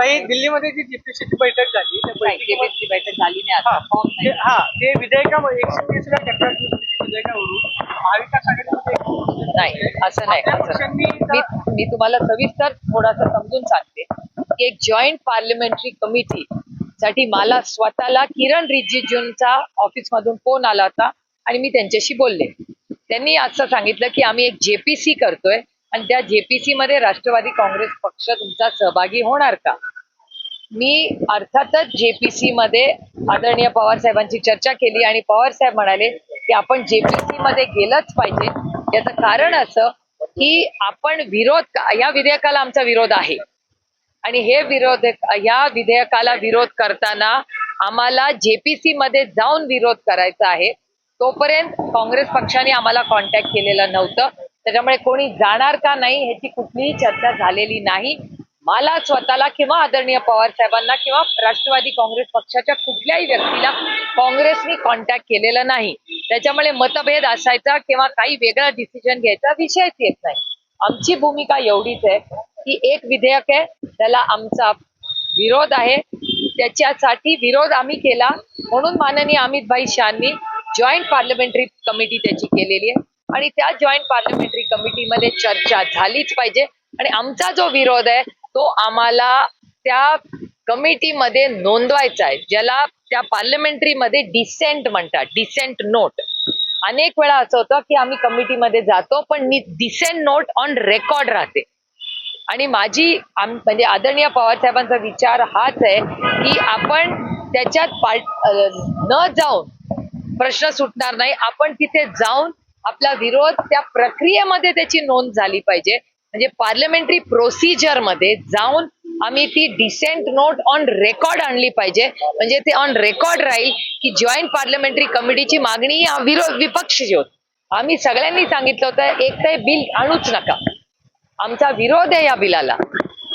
ताई दिल्लीमध्ये जी जीपीसीची बैठक झाली त्या बैठकीमध्ये- केबीसी बैठक झाली नाही हा आता फॉर्म ते- नाही हा ते विधेयकामध्ये एकशे तीसव्या टप्प्यातील विधेयकावरून महाविकास आघाडीमध्ये एक- नाही असं नाही आपल्या असं पक्षांनी मी मी तुम्हाला सविस्तर थोडासा समजून सांगते. की एक जॉईंट पार्लमेंटरी कमिटी साठी मला स्वतःला किरण रिजिजूंचा ऑफिस मधून फोन आला होता आणि मी त्यांच्याशी बोलले. त्यांनी असं सांगितलं की आम्ही एक जेपीसी करतोय आणि त्या जेपीसी मध्ये राष्ट्रवादी काँग्रेस पक्ष तुमचा सहभागी होणार का? मी अर्थातच जेपीसी मध्ये आदरणीय पवार साहेबांची चर्चा केली आणि पवार साहेब म्हणाले की आपण जेपीसी मध्ये गेलंच पाहिजे. याचं कारण असं की आपण विरोध या विधेयकाला आमचा विरोध आहे. आणि हे विरोध या विधेयकाला विरोध करताना आम्हाला जेपीसी मध्ये जाऊन विरोध करायचा आहे. तोपर्यंत काँग्रेस पक्षाने आम्हाला कॉन्टॅक्ट केलेलं नव्हतं. त्याच्यामुळे कोणी जाणार का नाही ह्याची कुठलीही चर्चा झालेली नाही. मला स्वतःला किंवा आदरणीय पवार साहेबांना किंवा राष्ट्रवादी काँग्रेस पक्षाच्या कुठल्याही व्यक्तीला काँग्रेसनी कॉन्टॅक्ट केलेला नाही. त्याच्यामुळे मतभेद असायचा किंवा काही वेगळा डिसिजन घ्यायचा विषयच येत नाही. आमची भूमिका एवढीच आहे की एक विधेयक आहे त्याला आमचा विरोध आहे. त्याच्यासाठी विरोध आम्ही केला. म्हणून माननीय अमितभाई शहांनी शहानी जॉईंट पार्लमेंटरी कमिटी त्याची केलेली आहे. आणि त्या जॉईंट पार्लमेंटरी कमिटीमध्ये चर्चा झालीच पाहिजे. आणि आमचा जो विरोध आहे तो आम्हाला त्या कमिटीमध्ये नोंदवायचा आहे ज्याला त्या पार्लमेंटरी मध्ये डिसेंट म्हणतात डिसेंट नोट अनेक वेळा असं होतं की आम्ही कमिटीमध्ये जातो पण डिसेंट नोट ऑन रेकॉर्ड राहते. आणि माझी म्हणजे आदरणीय पवार साहेबांचा विचार हाच आहे की आपण त्याच्यात पार्ट न जाऊन प्रश्न सुटणार नाही. आपण तिथे जाऊन आपला विरोध त्या प्रक्रियेमध्ये त्याची नोंद झाली पाहिजे. म्हणजे पार्लमेंटरी प्रोसिजरमध्ये जाऊन आम्ही ती डिसेंट नोट ऑन रेकॉर्ड आणली पाहिजे. म्हणजे ते ऑन रेकॉर्ड राहील की जॉईंट पार्लमेंटरी कमिटीची मागणी विरोध विपक्ष जे होत. आम्ही सगळ्यांनी सांगितलं होतं एक तर बिल आणूच नका. आमचा विरोध आहे या बिलाला.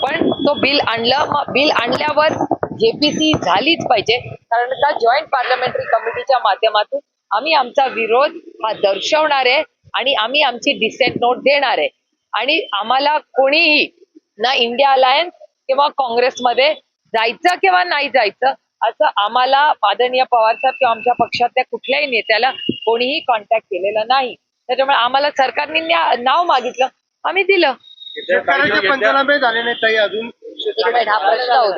पण तो बिल आणलं मग बिल आणल्यावर जेपीसी झालीच पाहिजे. कारण का जॉईंट पार्लमेंटरी कमिटीच्या माध्यमातून आम्ही आमचा विरोध हा दर्शवणार आहे आणि आम्ही आमची डिसेंट नोट देणार आहे. आणि आम्हाला कोणीही ना इंडिया अलायन्स किंवा काँग्रेसमध्ये जायचं किंवा नाही जायचं असं आम्हाला आदरणीय पवार साहेब किंवा आमच्या पक्षातल्या कुठल्याही नेत्याला कोणीही कॉन्टॅक्ट केलेला नाही. त्याच्यामुळे आम्हाला सरकारने नाव मागितलं आम्ही दिलं. पंचनामे झाले नाही अजून. हा प्रश्न होऊ